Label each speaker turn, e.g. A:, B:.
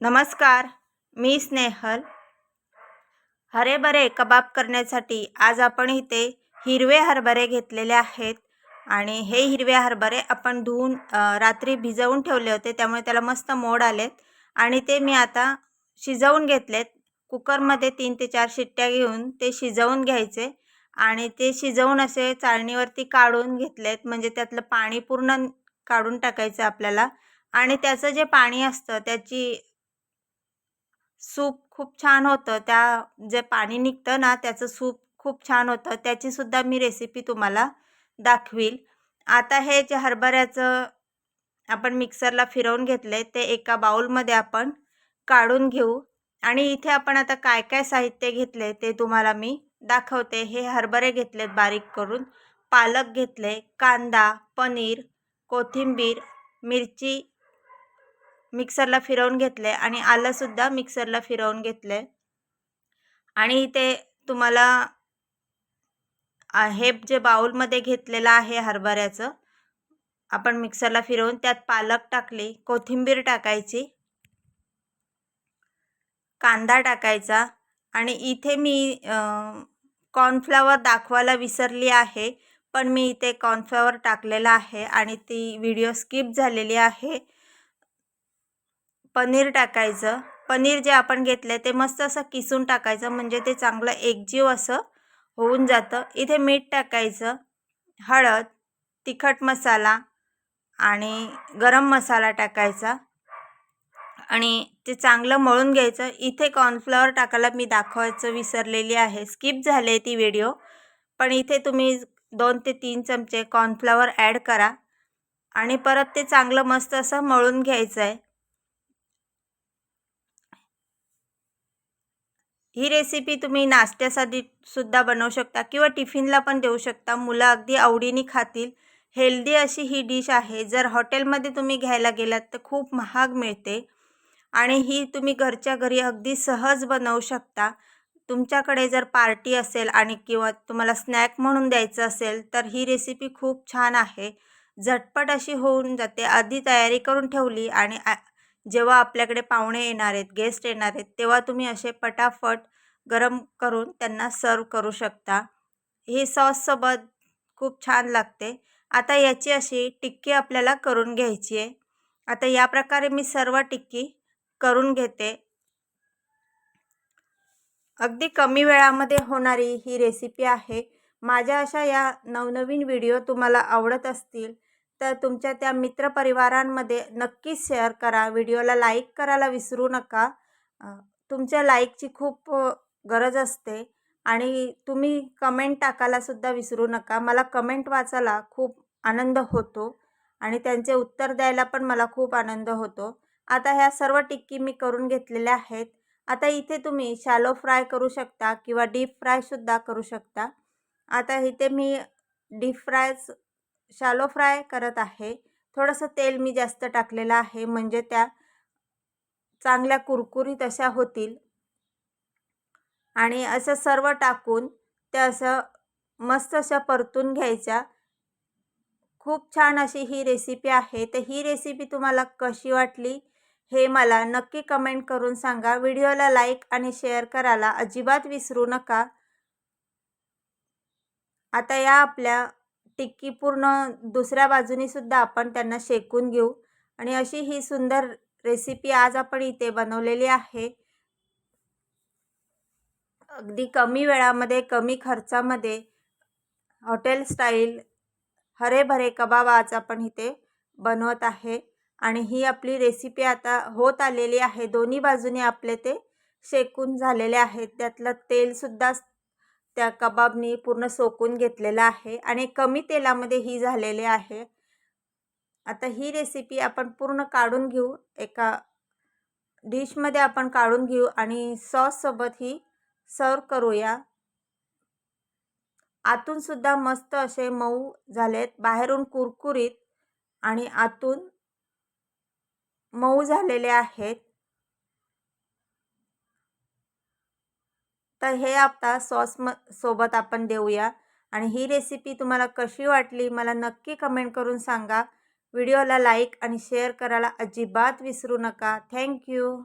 A: नमस्कार मी स्नेहल. हरेभरे कबाब करण्यासाठी आज आपण इथे हिरवे हरभरे घेतलेले आहेत आणि हे हिरवे हरभरे आपण धुवून रात्री भिजवून ठेवले होते त्यामुळे त्याला मस्त मोड आलेत. आणि ते मी आता शिजवून घेतलेत. कुकरमध्ये तीन ते चार शिट्ट्या घेऊन ते शिजवून घ्यायचे आणि ते शिजवून असे चाळणीवरती काढून घेतलेत. म्हणजे त्यातलं पाणी पूर्ण काढून टाकायचं आपल्याला. आणि त्याचं जे पाणी असतं त्याची सूप खूप छान होतं. त्या जे पाणी निघतं ना त्याचं सूप खूप छान होतं. त्याचीसुद्धा मी रेसिपी तुम्हाला दाखवील. आता हे जे हरभऱ्याचं आपण मिक्सरला फिरवून घेतले ते एका बाऊलमध्ये आपण काढून घेऊ. आणि इथे आपण आता काय काय साहित्य घेतले ते तुम्हाला मी दाखवते. हे हरभरे घेतलेत बारीक करून. पालक घेतले कांदा पनीर कोथिंबीर मिरची मिक्सरला फिरवून घेतले आणि आलंसुद्धा मिक्सरला फिरवून घेतले आणि इथे तुम्हाला हे जे बाउलमध्ये घेतलेलं आहे हरभऱ्याचं आपण मिक्सरला फिरवून त्यात पालक टाकली कोथिंबीर टाकायची कांदा टाकायचा आणि इथे मी कॉर्नफ्लॉवर दाखवायला विसरली आहे पण मी इथे कॉर्नफ्लॉवर टाकलेला आहे आणि ती व्हिडिओ स्किप झालेली आहे. पनीर टाकायचं. पनीर जे आपण घेतलं आहे ते मस्त असं किसून टाकायचं म्हणजे ते चांगलं एकजीव असं होऊन जातं. इथे मीठ टाकायचं हळद तिखट मसाला आणि गरम मसाला टाकायचा. आणि ते चांगलं मळून घ्यायचं. इथे कॉर्नफ्लॉवर टाकायला मी दाखवायचं विसरलेली आहे. स्किप झाले ती व्हिडिओ पण इथे तुम्ही दोन ते तीन चमचे कॉर्नफ्लॉवर ॲड करा. आणि परत ते चांगलं मस्त असं मळून घ्यायचं आहे ही रेसिपी तुम्ही नाश्त्यासाठी सुद्धा बनवू शकता किंवा टिफिनला पण देऊ शकता. मुलं अगदी आवडीने खातील. हेल्दी अशी ही डिश आहे. जर हॉटेलमध्ये तुम्ही घ्यायला गेलात तर खूप महाग मिळते. आणि ही तुम्ही घरच्या घरी अगदी सहज बनवू शकता. तुमच्याकडे जर पार्टी असेल आणि किंवा तुम्हाला स्नॅक म्हणून द्यायचं असेल तर ही रेसिपी खूप छान आहे. झटपट अशी होऊन जाते. आधी तयारी करून ठेवली आणि जेव्हा आपल्याकडे पाहुणे येणार आहेत गेस्ट येणार आहेत तेव्हा तुम्ही असे पटाफट गरम करून त्यांना सर्व करू शकता. ही सॉससोबत खूप छान लागते. आता याची अशी टिक्की आपल्याला करून घ्यायची आहे. आता या प्रकारे मी सर्व टिक्की करून घेते. अगदी कमी वेळामध्ये होणारी ही रेसिपी आहे. माझ्या अशा या नवनवीन व्हिडिओ तुम्हाला आवडत असतील तर तुमच्या त्या मित्रपरिवारांमध्ये नक्कीच शेअर करा. व्हिडिओला लाईक करायला विसरू नका. तुमच्या लाईकची खूप गरज असते आणि तुम्ही कमेंट टाकायलासुद्धा विसरू नका. मला कमेंट वाचायला खूप आनंद होतो आणि त्यांचे उत्तर द्यायला पण मला खूप आनंद होतो. आता ह्या सर्व टिक्की मी करून घेतलेल्या आहेत. आता इथे तुम्ही शॅलो फ्राय करू शकता किंवा डीप फ्रायसुद्धा करू शकता. आता इथे मी डीप फ्रायच शालो फ्राय करत आहे. थोडंसं तेल मी जास्त टाकलेलं आहे म्हणजे त्या चांगल्या कुरकुरीत अशा होतील. आणि असं सर्व टाकून त्या असं मस्त अशा परतून घ्यायच्या. खूप छान अशी ही रेसिपी आहे. तर ही रेसिपी तुम्हाला कशी वाटली हे मला नक्की कमेंट करून सांगा. व्हिडिओला लाईक आणि शेअर करायला अजिबात विसरू नका. आता या आपल्या टिक्की पूर्ण दुसऱ्या बाजूनी सुद्धा आपण त्यांना शेकून घेऊ. आणि अशी ही सुंदर रेसिपी आज आपण इथे बनवलेली आहे. अगदी कमी वेळामध्ये कमी खर्चामध्ये हॉटेल स्टाईल हरेभरे कबाब आज आपण इथे बनवत आहे. आणि ही आपली रेसिपी आता होत आलेली आहे. दोन्ही बाजूने आपले ते शेकून झालेले आहेत. त्यातलं तेलसुद्धा त्या कबाबनी पूर्ण सोकून घेतलेला आहे आणि कमी तेलामध्ये ही झालेले आहे. आता ही रेसिपी आपण पूर्ण काढून घेऊ. एका डिशमध्ये आपण काढून घेऊ आणि सॉससोबत ही सर्व करूया. आतूनसुद्धा मस्त असे मऊ झालेत. बाहेरून कुरकुरीत आणि आतून मऊ झालेले आहेत. तर हे आता सॉस म सोबत आपण देऊया. आणि ही रेसिपी तुम्हाला कशी वाटली मला नक्की कमेंट करून सांगा. व्हिडिओला लाईक आणि शेअर करायला अजिबात विसरू नका. थँक्यू